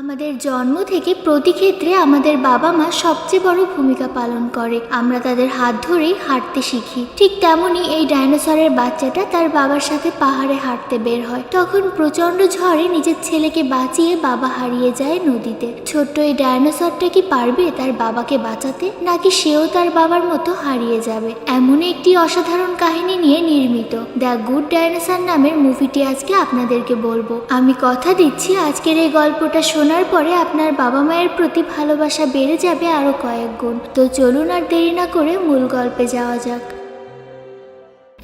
আমাদের জন্ম থেকে প্রতি ক্ষেত্রে আমাদের বাবা মা সবচেয়ে বড় ভূমিকা পালন করে। আমরা তাদের হাত ধরেই হাঁটতে শিখি। ঠিক তেমনই এই ডাইনোসরের বাচ্চাটা তার বাবার সাথে পাহাড়ে হাঁটতে বের হয়। তখন প্রচণ্ড ঝড়ে নিজের ছেলেকে বাঁচিয়ে বাবা হারিয়ে যায় নদীতে। ছোট্ট এই ডাইনোসরটা কি পারবে তার বাবাকে বাঁচাতে? নাকি সেও তার বাবার মতো হারিয়ে যাবে? এমন একটি অসাধারণ কাহিনী নিয়ে নির্মিত। দ্য গুড ডাইনোসর নামের মুভিটি আজকে আপনাদেরকে বলব। আমি কথা দিচ্ছি আজকের এই গল্পটা শোনার পরে আপনার বাবা মায়ের প্রতি ভালোবাসা বেড়ে যাবে আরও কয়েক গুণ। তো চলুন আর দেরি না করে মূল গল্পে যাওয়া যাক।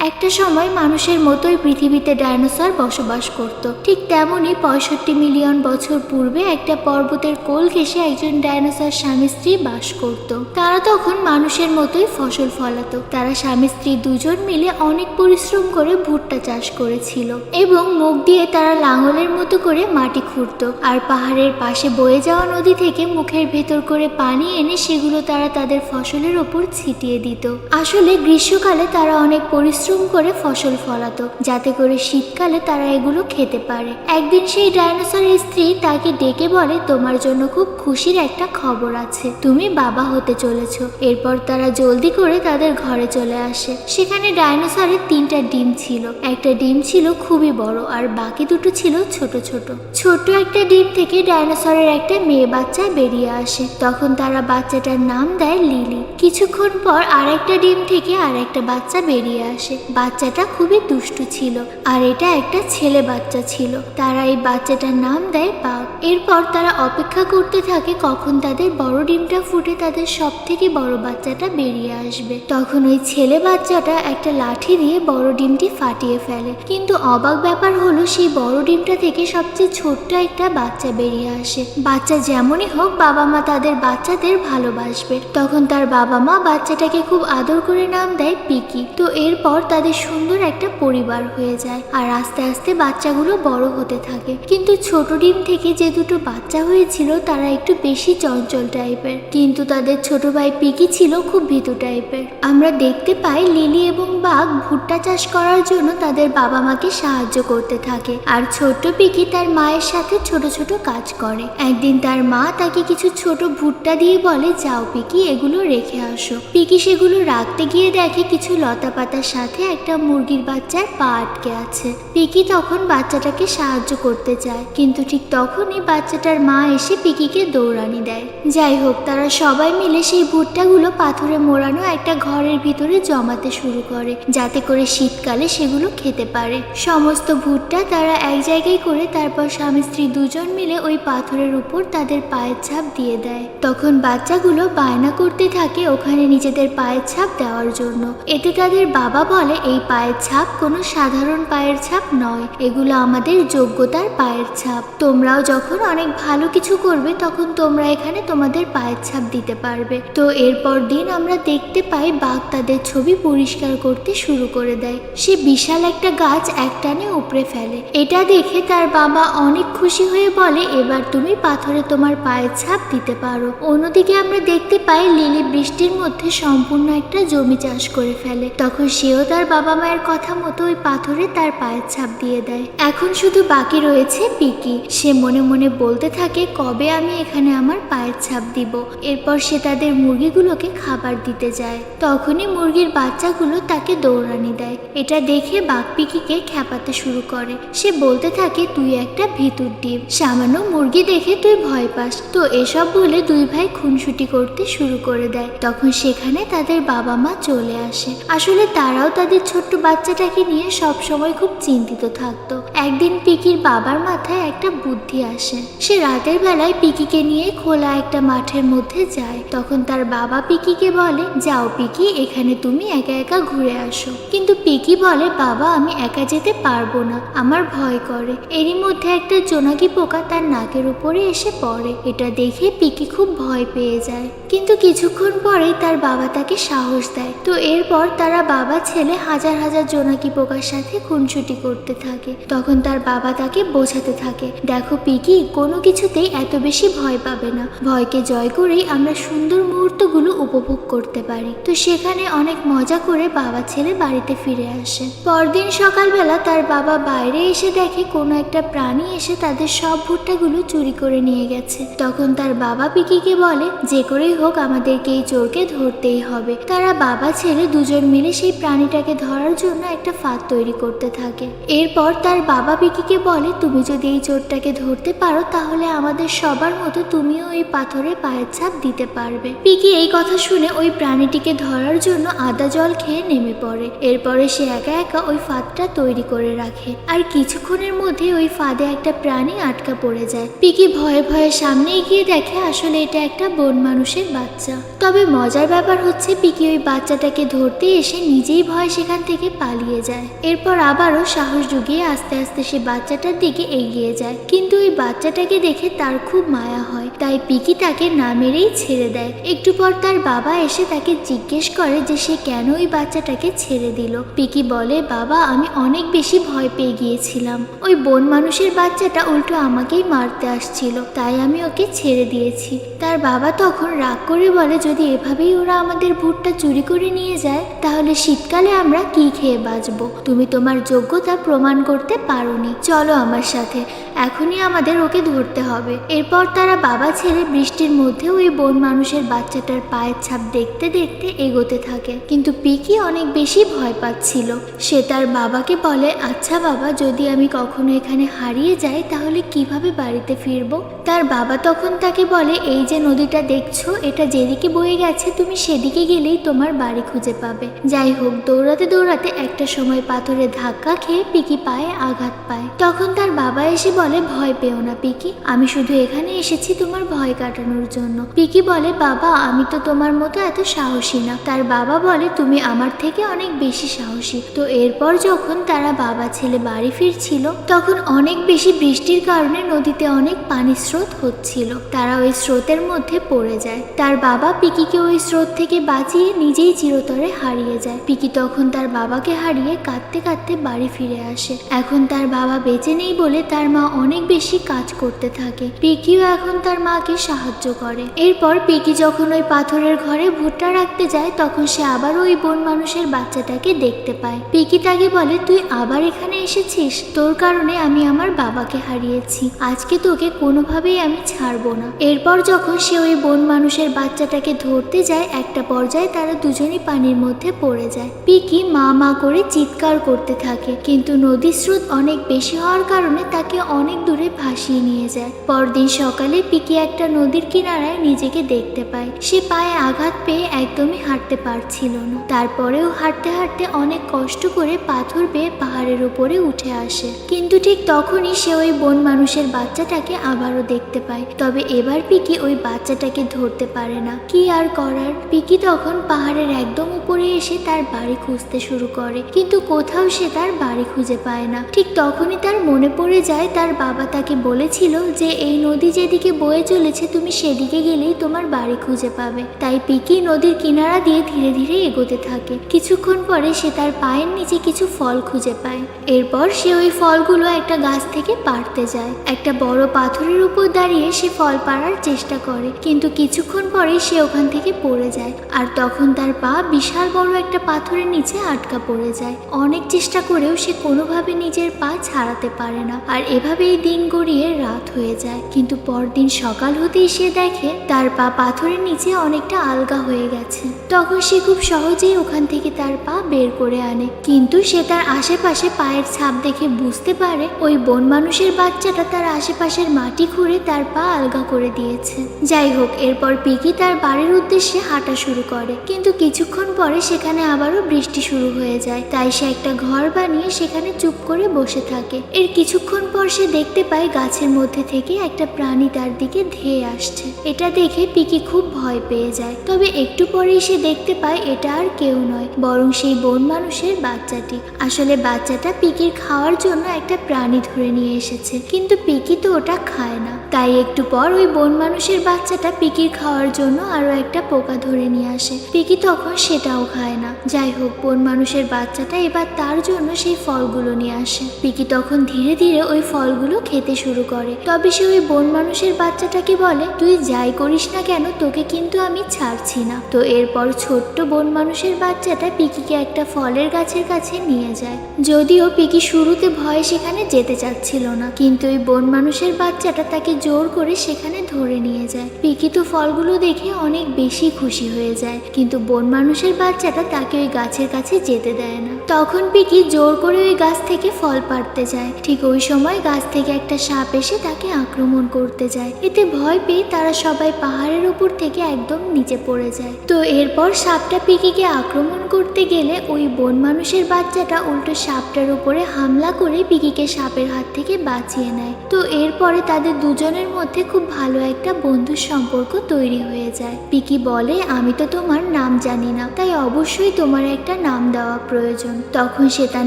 একটা সময় মানুষের মতোই পৃথিবীতে ডায়নোসর বসবাস করত। ঠিক তেমনই পঁয়ষট্টি মিলিয়ন বছর পূর্বে একটা পর্বতের কোল ঘেঁষে একজন ডায়নোসর স্বামী স্ত্রী বাস করত। তারা তখন মানুষের মতোই ফসল ফলাতো। তারা স্বামী স্ত্রী দুজন মিলে অনেক পরিশ্রম করে ভুট্টা চাষ করেছিল এবং মুখ দিয়ে তারা লাঙলের মতো করে মাটি খুঁড়ত। আর পাহাড়ের পাশে বয়ে যাওয়া নদী থেকে মুখের ভেতর করে পানি এনে সেগুলো তারা তাদের ফসলের ওপর ছিটিয়ে দিত। আসলে গ্রীষ্মকালে তারা অনেক পরিশ্রম করে ফসল ফলাতো, যাতে করে শীতকালে তারা এগুলো খেতে পারে। একদিন সেই ডাইনোসরের স্ত্রী তাকে ডেকে বলে, তোমার জন্য খুব খুশির একটা খবর আছে। তুমি বাবা হতে চলেছো। এরপর তারা জলদি করে তাদের ঘরে চলে আসে। সেখানে ডাইনোসরের তিনটা ডিম ছিল। একটা ডিম ছিল খুবই বড়, আর বাকি দুটো ছিল ছোট ছোট। ছোট একটা ডিম থেকে ডাইনোসরের একটা মেয়ে বাচ্চা বেরিয়ে আসে। তখন তারা বাচ্চাটার নাম দেয় লিলি। কিছুক্ষণ পর আরেকটা ডিম থেকে আরেকটা বাচ্চা বেরিয়ে আসে। বাচ্চাটা খুবই দুষ্টু ছিল আর এটা একটা ছেলে বাচ্চা ছিল। তারা এই বাচ্চাটার নাম দেয় বাঘ। এরপর তারা অপেক্ষা করতে থাকে কখন তাদের বড় ডিমটা ফুটে তাদের সব থেকে বড় বাচ্চাটা বেরিয়ে আসবে। তখন ওই ছেলে বাচ্চাটা একটা লাঠি দিয়ে বড় ডিমটি ফাটিয়ে ফেলে। কিন্তু অবাক ব্যাপার হলো সেই বড় ডিমটা থেকে সবচেয়ে ছোট্ট একটা বাচ্চা বেরিয়ে আসে। বাচ্চা যেমনই হোক বাবা মা তাদের বাচ্চাদের ভালোবাসবে। তখন তার বাবা মা বাচ্চাটাকে খুব আদর করে নাম দেয় পিকি। তো এরপর তাদের সুন্দর একটা পরিবার হয়ে যায়। আর আস্তে আস্তে বাচ্চাগুলো বড় হতে থাকে। কিন্তু ছোট ডিম থেকে যে দুটো বাচ্চা হয়েছিল, তারা একটু বেশি চঞ্চল টাইপের। কিন্তু তাদের ছোট ভাই পিকি ছিল খুব ভীতু টাইপের। আমরা দেখতে পাই লিলি এবং বাঘ ভুট্টা চাষ করার জন্য তাদের বাবা মাকে সাহায্য করতে থাকে। আর ছোট্ট পিকি তার মায়ের সাথে ছোট ছোট কাজ করে। একদিন তার মা তাকে কিছু ছোট ভুট্টা দিয়ে বলে, যাও পিকি, এগুলো রেখে আসো। পিকি সেগুলো রাখতে গিয়ে দেখে কিছু লতা পাতার সাথে একটা মুরগির বাচ্চার পা আটকে আছে। পিকি তখন বাচ্চাটাকে সাহায্য করতে চায় কিন্তু ঠিক তখনই বাচ্চাটার মা এসে পিকিকে দৌড়ানি দেয়। যাই হোক, তারা সবাই মিলে সেই ভুট্টাগুলো পাথরে মোড়ানো একটা ঘরের ভিতরে জমাতে শুরু করে, যাতে করে শীতকালে সেগুলো খেতে পারে। সমস্ত ভুট্টা তারা এক জায়গায় করে তারপর স্বামী স্ত্রী দুজন মিলে ওই পাথরের উপর তাদের পায়ের ছাপ দিয়ে দেয়। তখন বাচ্চাগুলো বায়না করতে থাকে ওখানে নিজেদের পায়ের ছাপ দেওয়ার জন্য। এতে তাদের বাবা বলে এই পায়ের ছাপ কোনো সাধারণ পায়ের ছাপ নয়। এগুলো আমাদের যোগ্যতার পায়ের ছাপ। তোমরাও যখন অনেক ভালো কিছু করবে, তখন তোমরা এখানে তোমাদের পায়ের ছাপ দিতে পারবে। তো এরপর দিন আমরা দেখতে পাই বাঘ তাদের ছবি পরিষ্কার করতে শুরু করে দেয়। সে বিশাল একটা গাছ একটানে উপড়ে ফেলে। এটা দেখে তার বাবা অনেক খুশি হয়ে বলে, এবার তুমি পাথরে তোমার পায়ের ছাপ দিতে পারো। অন্যদিকে আমরা দেখতে পাই লিলি বৃষ্টির মধ্যে সম্পূর্ণ একটা জমি চাষ করে ফেলে। তখন সেও তার বাবা মায়ের কথা মতো ওই পাথরে তার পায়ের ছাপ দিয়ে দেয়। এখন শুধু বাকি রয়েছে পিকি। সে মনে মনে বলতে থাকে, কবে আমি এখানে আমার পায়ের ছাপ দিব? এরপর সে তাদের মুরগিগুলোকে খাবার দিতে যায়। তখনই মুরগির বাচ্চাগুলো তাকে দৌড়ানি দেয়। এটা দেখে বাঘ পিকিকে খ্যাপাতে শুরু করে। সে বলতে থাকে, তুই একটা ভিতুর ডিম। সামান্য মুরগি দেখে তুই ভয় পাস। তো এসব বলে দুই ভাই খুনসুটি করতে শুরু করে দেয়। তখন সেখানে তাদের বাবা মা চলে আসে। আসলে তারাও তাদের ছোট্ট বাচ্চাটাকে নিয়ে সব সময় খুব চিন্তিত থাকতো। একদিন পিকির বাবার মাথায় একটা বুদ্ধি আসে। সে রাতের বেলায় পিকিকে নিয়ে খোলা একটা মাঠের মধ্যে যায়। তখন তার বাবা পিকিকে বলে, যাও পিকি, এখানে তুমি একা একা ঘুরে আসো। কিন্তু পিকি বলে, বাবা, আমি একা যেতে পারব না। আমার ভয় করে। এরই মধ্যে একটা জোনাকি পোকা তার নাকের উপরে এসে পড়ে। এটা দেখে পিকি খুব ভয় পেয়ে যায়। কিন্তু কিছুক্ষণ পরেই তার বাবা তাকে সাহস দেয়। তো এরপর তারা বাবা, ছেলে হাজার হাজার জোনাকি পোকার সাথে খুনসুটি করতে থাকে। তখন তার বাবা তাকে বোঝাতে থাকে, দেখো পিকি, কোনো কিছুতেই এত বেশি ভয় পাবে না। ভয়কে জয় করেই আমরা সুন্দর মুহূর্তগুলো উপভোগ করতে পারি। তো সেখানে অনেক মজা করে বাবা ছেলে বাড়িতে ফিরে আসে। পরদিন সকালবেলা তার বাবা বাইরে এসে দেখে কোনো একটা প্রাণী এসে তাদের সব ভুট্টাগুলো চুরি করে নিয়ে গেছে। তখন তার বাবা পিকিকে বলে, যে করেই হোক আমাদেরকে এই চোরকে ধরতেই হবে। তারা বাবা ছেলে দুজন মিলে সেই প্রাণীটাকে ধরার জন্য একটা ফাঁদ তৈরি করতে থাকে। এরপর তার বাবা পিকিকে বলে, তুমি যদি এই চোরটাকে ধরতে পারো, তাহলে আমাদের সবার মতো তুমিও ওই পাথরে পায়ের ছাপ দিতে পারবে। পিকি এই কথা শুনে ওই প্রাণীটিকে ধরার জন্য আদা জল খেয়ে নেমে পড়ে। এরপরে সে একা একা ওই ফাঁদটা তৈরি করে রাখে। আর কিছুক্ষণের মধ্যে ওই ফাঁদে একটা প্রাণী আটকা পড়ে যায়। পিকি ভয়ে ভয়ে সামনে এগিয়ে দেখে, আসলে এটা একটা বন মানুষের বাচ্চা। তবে মজার ব্যাপার হচ্ছে পিকি ওই বাচ্চাটাকে ধরতে এসে নিজেই ভয় সেখান থেকে পালিয়ে যায়। এরপর আবারও সাহস জুগিয়ে আস্তে আস্তে সে বাচ্চাটার দিকে এগিয়ে যায়। কিন্তু ওই বাচ্চাটাকে দেখে তার খুব মায়া হয়। তাই পিকি তাকে না মেরেই ছেড়ে দেয়। একটু পর তার বাবা এসে তাকে জিজ্ঞেস করে যে সে কেন ওই বাচ্চাটাকে ছেড়ে দিল। পিকি বলে, বাবা, আমি অনেক বেশি ভয় পেয়ে গিয়েছিলাম। ওই বন মানুষের বাচ্চাটা উল্টো আমাকেই মারতে আসছিল। তাই আমি ওকে ছেড়ে দিয়েছি। তার বাবা তখন রাগ করে বলে, যদি এভাবেই ওরা আমাদের ভুট্টা চুরি করে নিয়ে যায়, তাহলে শীতকালে আমরা কি খেয়ে বাঁচবো? তুমি তোমার যোগ্যতা প্রমাণ করতে পারোনি। চলো আমার সাথে। এখনই আমাদের ওকে ধরতে হবে। এরপর তারা বাবা ছেলে বৃষ্টির মধ্যে ওই বন মানুষের বাচ্চাটার পায়ের ছাপ দেখতে দেখতে এগোতে থাকে। কিন্তু পিকি অনেক বেশি ভয় পাচ্ছিল। সে তার বাবাকে বলে আচ্ছা বাবা, যদি আমি কখনো এখানে হারিয়ে যাই, তাহলে কীভাবে বাড়িতে ফিরবো? তার বাবা তখন তাকে বলে, এই যে নদীটা দেখছ, এটা যেদিকে বয়ে গেছে, তুমি সেদিকে গেলেই তোমার বাড়ি খুঁজে পাবে। যাই হোক দৌড়াতে দৌড়াতে একটা সময় পাথরে ধাক্কা খেয়ে পিকি পায়ে আঘাত পায়। তখন তার বাবা এসে বলে, ভয় পেও না পিকি, আমি শুধু এখানে এসেছি তোমার ভয় কাটানোর জন্য পিকি বলে, বাবা, আমি তো তোমার মতো এত সাহসী না তার বাবা বলে, তুমি আমার থেকে অনেক বেশি সাহসী। তো এরপর যখন তারা বাবা ছেলে বাড়ি ফিরছিল, তখন অনেক বেশি বৃষ্টির কারণে নদীতে অনেক পানি স্রোত হচ্ছিল। তারা ওই স্রোতের মধ্যে পড়ে যায়। তার বাবা পিকিকে ওই স্রোত থেকে বাঁচিয়ে নিজেই চিরতরে হারিয়ে যায়। পিকি তখন তার বাবাকে হারিয়ে কাঁদতে কাঁদতে বাড়ি ফিরে আসে। এখন তার বাবা বেঁচে নেই বলে তার মা অনেক বেশি কাজ করতে থাকে। পিকিও এখন তার মাকে সাহায্য করে। এরপর পিকি যখন ওই পাথরের ঘরে ভুট্টা রাখতে যায়, তখন সে আবার ওই বন মানুষের বাচ্চাটাকে দেখতে পায়। পিকি তাকে বলে, তুই আবার এখানে এসেছিস? তোর কারণে আমি আমার বাবাকে হারিয়েছি। আজকে তোকে কোনোভাবেই আমি ছাড়বো না। এরপর যখন সে ওই বন মানুষের বাচ্চাটাকে ধরতে যায়, একটা পর্যায়ে তারা দুজনই পানির মধ্যে পড়ে যায়। পিকি মা মা করে চিৎকার করতে থাকে। কিন্তু নদীর স্রোত অনেক বেশি হওয়ার কারণে তাকে অনেক দূরে ভাসিয়ে নিয়ে যায়। পরদিন সকালে পিকি একটা নদীর কিনারায় নিজেকে দেখতে পায়। সে পায়ে আঘাত পেয়ে একদমই হাঁটতে পারছিল না। তারপরেও হাঁটতে হাঁটতে অনেক কষ্ট করে পাথর বেয়ে পাহাড়ের উপরে উঠে আসে। কিন্তু ঠিক তখনই সে ওই বন মানুষের বাচ্চাটাকে আবারও দেখতে পায়। তবে এবার পিকি ওই বাচ্চাটাকে ধরতে পারে না। কি আর করার? পিকি তখন পাহাড়ের একদম উপরে এসে তার বাড়ি খুঁজতে শুরু করে। কিন্তু কোথাও সে তার বাড়ি খুঁজে পায় না। ঠিক তখনই তার মনে পড়ে যায়, তার বাবা তাকে বলেছিল যে, এই নদী যেদিকে বয়ে চলেছে, তুমি সেদিকে গেলেই তোমার বাড়ি খুঁজে পাবে। তাই পিকি নদীর কিনারা দিয়ে ধীরে ধীরে এগোতে থাকে। কিছুক্ষণ পরে সে তার পায়ের নিচে কিছু ফল খুঁজে পায়। এরপর সে ওই ফলগুলো একটা গাছ থেকে পাড়তে যায়। একটা বড় পাথরের উপর দাঁড়িয়ে সে ফল পাড়ার চেষ্টা করে। কিন্তু কিছুক্ষণ পরে সে ওখান থেকে পড়ে যায়। আর তখন তার পা বিশাল বড় একটা পাথরের নিচে আটকা পড়ে যায়। অনেক চেষ্টা করেও সে কোনোভাবে নিজের পা ছাড়াতে পারে না। আর এভাবেই দিন গড়িয়ে রাত হয়ে যায়। কিন্তু পরদিন সকাল হতেই সে দেখে তার পা পাথরের নিচে অনেকটা আলগা হয়ে গেছে। তখন সে খুব সহজেই ওখান থেকে তার পা বের করে আনে। কিন্তু সে তার আশেপাশে পায়ের ছাপ দেখে বুঝতে পারে ওই বন মানুষের বাচ্চাটা তার আশেপাশের মাটি খুঁড়ে তার পা আলগা করে দিয়েছে। যাই হোক, এরপর পিকি তার বাড়ির উদ্দেশ্যে হাঁটা শুরু করে। কিন্তু কিছুক্ষণ পরে সেখানে আবারও বৃষ্টি শুরু হয়ে যায়। তাই সে একটা ঘর বানিয়ে সেখানে চুপ করে বসে থাকে। এর কিছুক্ষণ পর সে দেখতে পায় গাছের মধ্যে থেকে একটা প্রাণী তার দিকে ধেয়ে আসছে। এটা দেখে পিকি খুব ভয় পেয়ে যায়। তবে একটু পরেই সে দেখতে পায় এটা আর কেউ নয়, বরং সেই বন মানুষের বাচ্চাটি। আসলে বাচ্চাটা পিকির খাওয়ার জন্য একটা প্রাণী ধরে নিয়ে এসেছে। কিন্তু পিকি তো ওটা খায় না। তাই একটু পর ওই বন মানুষের বাচ্চাটা পিকির খাওয়ার জন্য আরও একটা পোকা ধরে নিয়ে আসে। পিকি তখন সেটাও খায় না। যাই হোক বন মানুষের বাচ্চাটা এবার তার জন্য সেই ফলগুলো নিয়ে আসে। পিকি তখন ধীরে ধীরে ওই ফলগুলো খেতে শুরু করে। তবে সে ওই বন মানুষের বাচ্চাটাকে বলে, তুই যাই করিস না কেন, তোকে কিন্তু আমি ছাড়ছি না। তো এরপর ছোট্ট বন মানুষের বাচ্চাটা পিকিকে একটা ফলের গাছের কাছে নিয়ে যায়। যদিও পিকি শুরুতে ভয়ে সেখানে যেতে চাচ্ছিল না, কিন্তু ওই বন মানুষের বাচ্চাটা তাকে জোর করে সেখানে ধরে নিয়ে যায়। পিকি তো ফলগুলো দেখে অনেক বেশি খুশি হয়ে যায়, কিন্তু বন মানুষের বাচ্চাটা তাকে ওই গাছের কাছে যেতে দেয় না। তখন পিকি জোর করে ওই গাছ থেকে ফল পাড়তে যায়। ঠিক ওই সময় গাছ থেকে একটা সাপ এসে তাকে আক্রমণ করতে যায়। এতে ভয় পেয়ে তারা সবাই পাহাড়ের উপর থেকে একদম নিচে পড়ে যায়। তো এরপর সাপটা পিকিকে আক্রমণ করতে গেলে ওই বন মানুষের বাচ্চাটা উল্টো সাপটার উপরে হামলা করে পিকিকে সাপের হাত থেকে বাঁচিয়ে নেয়। তো এরপরে তাদের দুজনের মধ্যে খুব ভালো একটা বন্ধুর সম্পর্ক তৈরি হয়ে যায়। পিকি বলে, আমি তো তোমার নাম জানি না, তাই অবশ্যই তোমার একটা নাম দেওয়া প্রয়োজন, তখন সে তার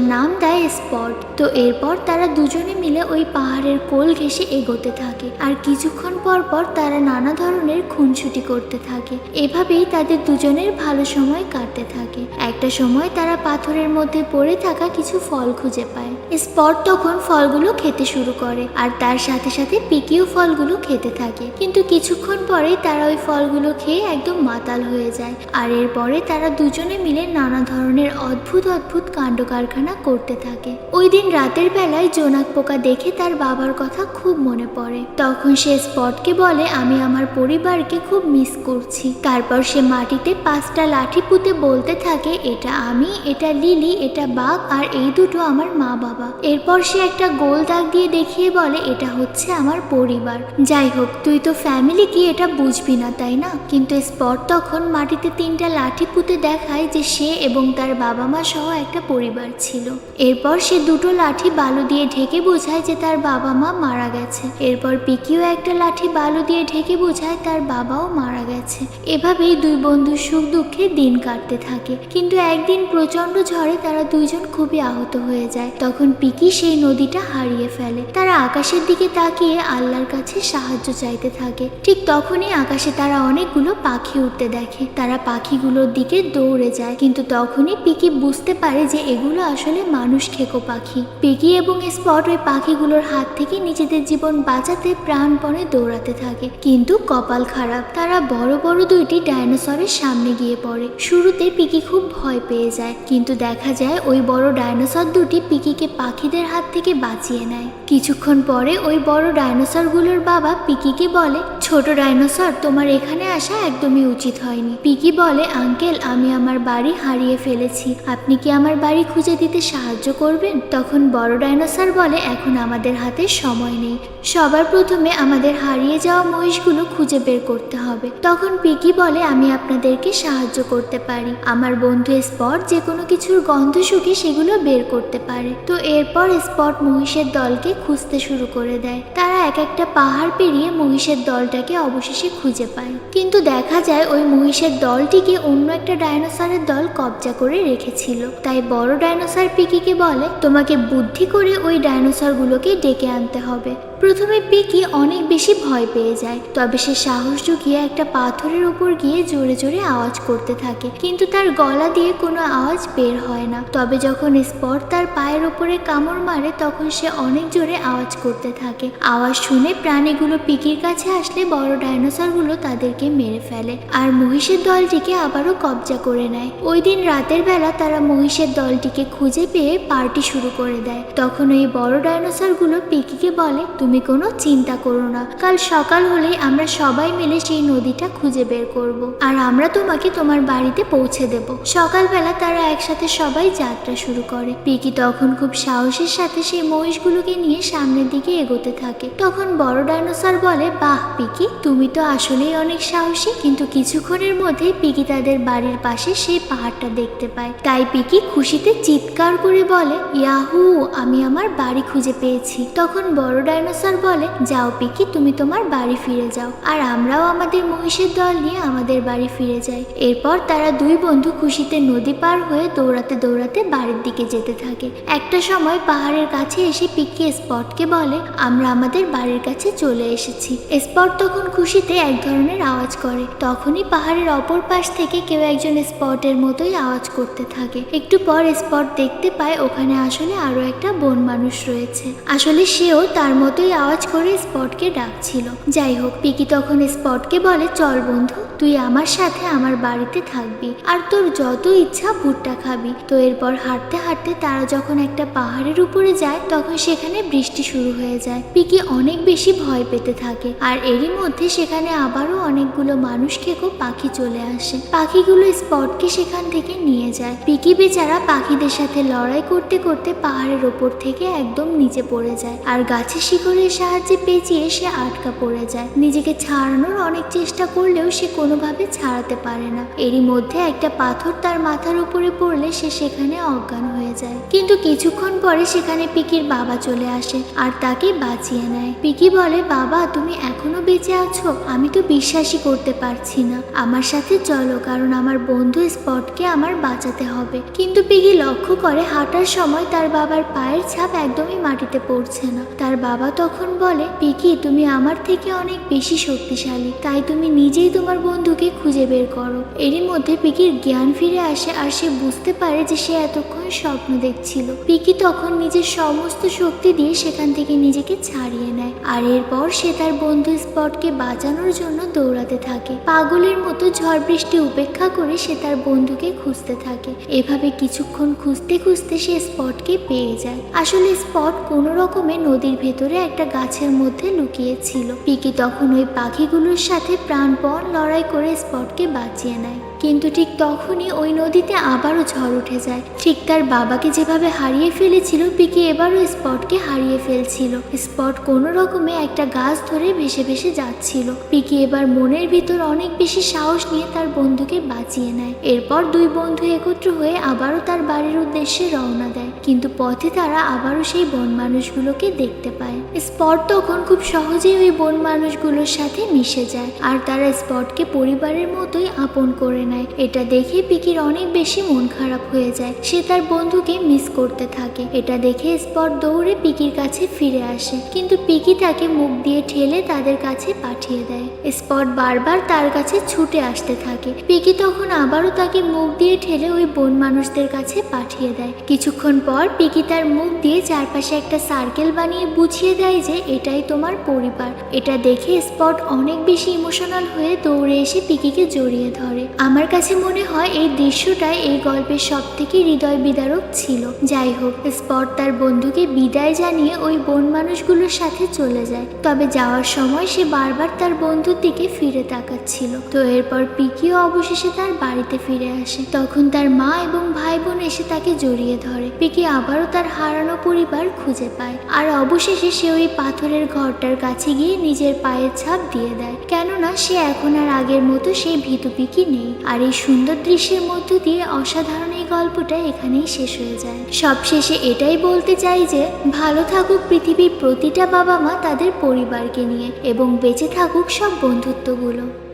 নাম দেয় স্পট। তো এরপর তারা দুজনে মিলে ওই পাহাড়ের কোল ঘেঁষে এগোতে থাকে আর কিছুক্ষণ পর পর তারা নানা ধরনের খুনছুটি করতে থাকে। এভাবেই তাদের দুজনের ভালো সময় কাটতে থাকে। একটা সময় তারা পাথরের মধ্যে পড়ে থাকা কিছু ফল খুঁজে পায়। স্পট তখন ফলগুলো খেতে শুরু করে আর তার সাথে সাথে পিকিও ফলগুলো খেতে থাকে। কিন্তু কিছুক্ষণ পরেই তারা ওই ফলগুলো খেয়ে একদম মাতাল হয়ে যায় আর এরপরে তারা দুজনে মিলে নানা ধরনের অদ্ভুত অদ্ভুত কাণ্ড কারখানা করতে থাকে। ওই দিন রাতের বেলায় জোনাক পোকা দেখে তার বাবার কথা খুব মনে পড়ে। তখন সে স্পটকে বলে, আমি আমার পরিবারকে খুব মিস করছি। তারপর সে মাটিতে পাঁচটা লাঠি পুঁতে বলতে থাকে, এটা আমি, এটা লিলি, এটা বাঘ আর এই দুটো আমার মা বাবা এরপর সে একটা গোল দাগ দিয়ে দেখিয়ে বলে, এটা হচ্ছে আমার পরিবার। যাই হোক, তুই তো ফ্যামিলি কি এটা বুঝবি না, তাই না? কিন্তু স্পট তখন মাটিতে তিনটা লাঠি পুঁতে দেখায় যে সে এবং তার বাবা মা সহ একটা পরিবার ছিল। এরপর সে দুটো লাঠি বালু দিয়ে ঢেকে বোঝায় যে তার বাবা মা মারা গেছে। এরপর পিকিও একটা লাঠি বালু দিয়ে ঢেকে বোঝায় তার বাবাও মারা গেছে। এভাবেই দুই বন্ধু সুখ দুঃখে দিন কাটতে থাকে। কিন্তু একদিন প্রচণ্ড ঝড়ে তারা দুইজন খুবই আহত হয়ে যায়। তখন পিকি সেই নদীটা হারিয়ে ফেলে। তারা আকাশের দিকে তাকিয়ে আল্লাহর কাছে সাহায্য চাইতে থাকে। ঠিক তখনই আকাশে তারা অনেকগুলো পাখি উঠতে দেখে। তারা পাখিগুলোর দিকে দৌড়ে যায়। কিন্তু তখনই পিকি বুঝতে পারে যে এগুলো আসলে মানুষ খেকো পাখি। পিকি এবং স্পট ওই পাখিগুলোর হাত থেকে নিজেদের জীবন বাঁচাতে প্রাণপণে দৌড়াতে থাকে। কিন্তু কপাল খারাপ। তারা বড় বড় দুইটি ডাইনোসরের সামনে গিয়ে পড়ে। শুরুতে পিকি খুব ভয় পেয়ে যায়। কিন্তু দেখা যায় ওই বড় ডাইনোসর দুটি পিকিকে পাখিদের হাত থেকে বাঁচিয়ে নেয়। কিছুক্ষণ পরে ওই বড় ডাইনোসরগুলোর বাবা পিকিকে বলে, ছোট ডাইনোসর, তোমার এখানে আসা একদমই উচিত হয়নি। পিকি বলে, আঙ্কেল, আমি আমার বাড়ি হারিয়ে ফেলেছি। আপনি কি আমার বাড়ি খুঁজে দিতে সাহায্য করবেন? তখন বড় ডাইনোসর বলে, এখন আমাদের হাতে সময় নেই। সবার প্রথমে আমাদের হারিয়ে যাওয়া মহিষগুলো খুঁজে বের করতে হবে। তখন পিকি বলে, আমি আপনাদেরকে সাহায্য করতে পারি। আমার বন্ধু স্পট যে কোনো কিছুর গন্ধ শুকে সেগুলো বের করতে পারে। তো এরপর স্পট মহিষের দলকে খুঁজতে শুরু করে দেয়। তারা এক একটা পাহাড় পেরিয়ে মহিষের দলটাকে অবশেষে খুঁজে পায়। কিন্তু দেখা যায়, ওই মহিষের দলটিকে অন্য একটা ডাইনোসরের দল কবজা করে রেখেছিল। তাই বড় ডাইনোসর পিকিকে বলে, তোমাকে বুদ্ধি করে ওই ডাইনোসরগুলোকে ডেকে আনতে হবে। প্রথমে পিকি অনেক বেশি ভয় পেয়ে যায়, তবে সে সাহস জুগিয়ে একটা পাথরের উপর গিয়ে জোরে জোরে আওয়াজ করতে থাকে, কিন্তু তার গলা দিয়ে কোনো আওয়াজ বের হয় না। তবে যখন স্পট তার পায়ের উপরে কামড় মারে, তখন সে অনেক জোরে আওয়াজ করতে থাকে। আওয়াজ শুনে প্রাণীগুলো পিকির কাছে আসলে বড় ডাইনোসরগুলো তাদেরকে মেরে ফেলে, আর মহিষের দলটিকে আবারও কবজা করে নেয়। ওই দিন রাতের বেলা তারা মহিষের দলটিকে খুঁজে পেয়ে পার্টি শুরু করে দেয়। তখন ওই বড় ডাইনোসরগুলো পিকিকে বলে, তুমি কোনো চিন্তা করো না। কাল সকাল হলেই আমরা সবাই মিলে সেই নদীটা খুঁজে বের করব। আর আমরা তোমাকে তোমার বাড়িতে পৌঁছে দেব। সকালবেলা তারা একসাথে সবাই যাত্রা শুরু করে। পিকি তখন খুব সাহসের সাথে সেই মহিষগুলোকে নিয়ে সামনের দিকে এগোতে থাকে। তখন বড় ডাইনোসর বলে, বাহ, পিকি, তুমি তো আসলেই অনেক সাহসী। কিন্তু কিছুক্ষণের মধ্যেই পিকি তাদের বাড়ির পাশে সেই পাহাড়টা দেখতে পায়। তাই পিকি খুশিতে চিৎকার করে বলে, ইয়াহু, আমি আমার বাড়ি খুঁজে পেয়েছি। তখন বড় ডাইনোসর ডাইনোসর বলে, যাও পিকি, তুমি তোমার বাড়ি ফিরে যাও। আর আমরাও আমাদের মহিষের দল নিয়ে আমাদের বাড়ি ফিরে যাই। এরপর তারা দুই বন্ধু খুশিতে নদী পার হয়ে দৌড়াতে দৌড়াতে বাড়ির দিকে যেতে থাকে। একটা সময় পাহাড়ের কাছে এসে পিকি স্পটকে বলে, আমরা আমাদের বাড়ির কাছে চলে এসেছি। স্পট তখন খুশিতে এক ধরনের আওয়াজ করে। তখনই পাহাড়ের অপর পাশ থেকে কেউ একজন স্পটের মতোই আওয়াজ করতে থাকে। একটু পর স্পট দেখতে পায়, ওখানে আসলে আরও একটা বন মানুষ রয়েছে। আসলে সেও তার মতোই আওয়াজ করে স্পটকে ডাকছিল। যাই হোক, পিকি তখন স্পটকে বলে, চল বন্ধু, তুই আমার সাথে আমার বাড়িতে থাকবি আর তোর যত ইচ্ছা ভুট্টা খাবি। তো এরপর হাঁটতে হাঁটতে তারা যখন একটা পাহাড়ের উপরে যায়, তখন সেখানে বৃষ্টি শুরু হয়ে যায়। পিকি অনেক বেশি ভয় পেতে থাকে আর এরই মধ্যে সেখানে আবারও অনেকগুলো মানুষ খেকো পাখি চলে আসে। পাখিগুলো স্পটকে সেখান থেকে নিয়ে যায়। পিকি বেচারা পাখিদের সাথে লড়াই করতে করতে পাহাড়ের ওপর থেকে একদম নিচে পড়ে যায় আর গাছের শিকড়ের সাহায্যে পেঁচিয়ে সে আটকা পড়ে যায়। নিজেকে ছাড়ানোর অনেক চেষ্টা করলেও সে কোনোভাবে ছাড়াতে পারে না। এরই মধ্যে একটা পাথর তার মাথার উপরে পড়লে সে সেখানে অজ্ঞান হয়ে যায়। কিন্তু কিছুক্ষণ পরে সেখানে পিকির বাবা চলে আসে আর তাকে বাঁচিয়ে নেয়। পিকি বলে, বাবা, তুমি এখনও বেঁচে আছো? আমি তো বিশ্বাসই করতে পারছি না। আমার সাথে চলো, কারণ আমার বন্ধু স্পটকে আমার বাঁচাতে হবে। কিন্তু পিগি লক্ষ্য করে হাঁটার সময় তার বাবার পায়ের ছাপ একদমই মাটিতে পড়ছে না। তার বাবা তখন বলে, পিকি, তুমি আমার থেকে অনেক বেশি শক্তিশালী। তাই তুমি নিজেই তোমার বন্ধুকে খুঁজে বের করো। এরই মধ্যে পিকির জ্ঞান ফিরে আসে আর সে বুঝতে পারে যে সে এতক্ষণ স্বপ্ন দেখছিল। পিকি তখন নিজের সমস্ত শক্তি দিয়ে সেখান থেকে নিজেকে ছাড়িয়ে নেয় আর এরপর সে তার বন্ধু স্পটকে বাঁচানোর জন্য দৌড়াতে থাকে। পাগলের মতো ঝড় বৃষ্টি উপেক্ষা করে সে তার বন্ধুকে খুঁজতে থাকে। এভাবে কিছুক্ষণ খুঁজতে খুঁজতে সে স্পটকে পেয়ে যায়। আসলে স্পট কোনো রকমে নদীর ভেতরে একটা গাছের মধ্যে লুকিয়েছিল। পিকি তখন ওই পাখিগুলোর সাথে প্রাণপণ লড়াই করে স্পটকে বাঁচিয়ে নেয়। কিন্তু ঠিক তখনই ওই নদীতে আবারও ঝড় উঠে যায়। ঠিক তার বাবাকে যেভাবে হারিয়ে ফেলেছিল, পিকি এবারও স্পটকে হারিয়ে ফেলছিল। স্পট কোনো রকমে একটা গাছ ধরে ভেসে ভেসে যাচ্ছিল। পিকি এবার মনের ভিতর অনেক বেশি সাহস নিয়ে তার বন্ধুকে বাঁচিয়ে নেয়। এরপর দুই বন্ধু একত্র হয়ে আবারও তার বাড়ির উদ্দেশ্যে রওনা দেয়। কিন্তু পথে তারা আবারও সেই বন মানুষগুলোকে দেখতে পায়। স্পট তখন খুব সহজেই ওই বন মানুষগুলোর সাথে মিশে যায়, আর তারা স্পটকে পরিবারের মতোই আপন করে নেয়। এটা দেখে পিকির অনেক বেশি মন খারাপ হয়ে যায়। সে তার বন্ধুকে মিস করতে থাকে। এটা দেখে স্পট দৌড়ে পিকির কাছে ফিরে আসে, কিন্তু পিকি তাকে মুখ দিয়ে ঠেলে তাদের কাছে পাঠিয়ে দেয়। স্পট বারবার তার কাছে ছুটে আসতে থাকে। পিকি তখন আবারও তাকে মুখ দিয়ে ঠেলে ওই বন মানুষদের কাছে পাঠিয়ে দেয়। কিছুক্ষণ পর পিকি তার মুখ দিয়ে চারপাশে একটা সার্কেল বানিয়ে বুঝিয়ে দেয় যে এটাই তোমার পরিবার। এটা দেখে স্পট অনেক বেশি ইমোশনাল হয়ে দৌড়ে এসে পিকিকে জড়িয়ে ধরে। আমার কাছে মনে হয় এই দৃশ্যটাই এই গল্পের সব থেকে হৃদয় বিদারক ছিল। যাই হোক, স্পট তার বন্ধুকে বিদায় জানিয়ে ওই বন মানুষগুলোর সাথে চলে যায়। তবে যাওয়ার সময় সে বারবার তার বন্ধুর দিকে ফিরে তাকাচ্ছিল। তো এরপর পিকিও অবশেষে তার বাড়িতে ফিরে আসে। তখন তার মা এবং ভাই বোন এসে তাকে জড়িয়ে ধরে। পিকি আবারও তার হারানো পরিবার খুঁজে পায়। আর অবশেষে সে ওই পাথরের ঘরটার কাছে গিয়ে নিজের পায়ের ছাপ দিয়ে দেয়। কেননা সে এখন আর আগের মতো সেই ভীতু পিকি নেই। আর এই সুন্দর দৃশ্যের মধ্য দিয়ে অসাধারণ এই গল্পটা এখানেই শেষ হয়ে যায়। সবশেষে এটাই বলতে চাই যে, ভালো থাকুক পৃথিবীর প্রতিটা বাবা মা তাদের পরিবারকে নিয়ে এবং বেঁচে থাকুক সব বন্ধুত্বগুলো।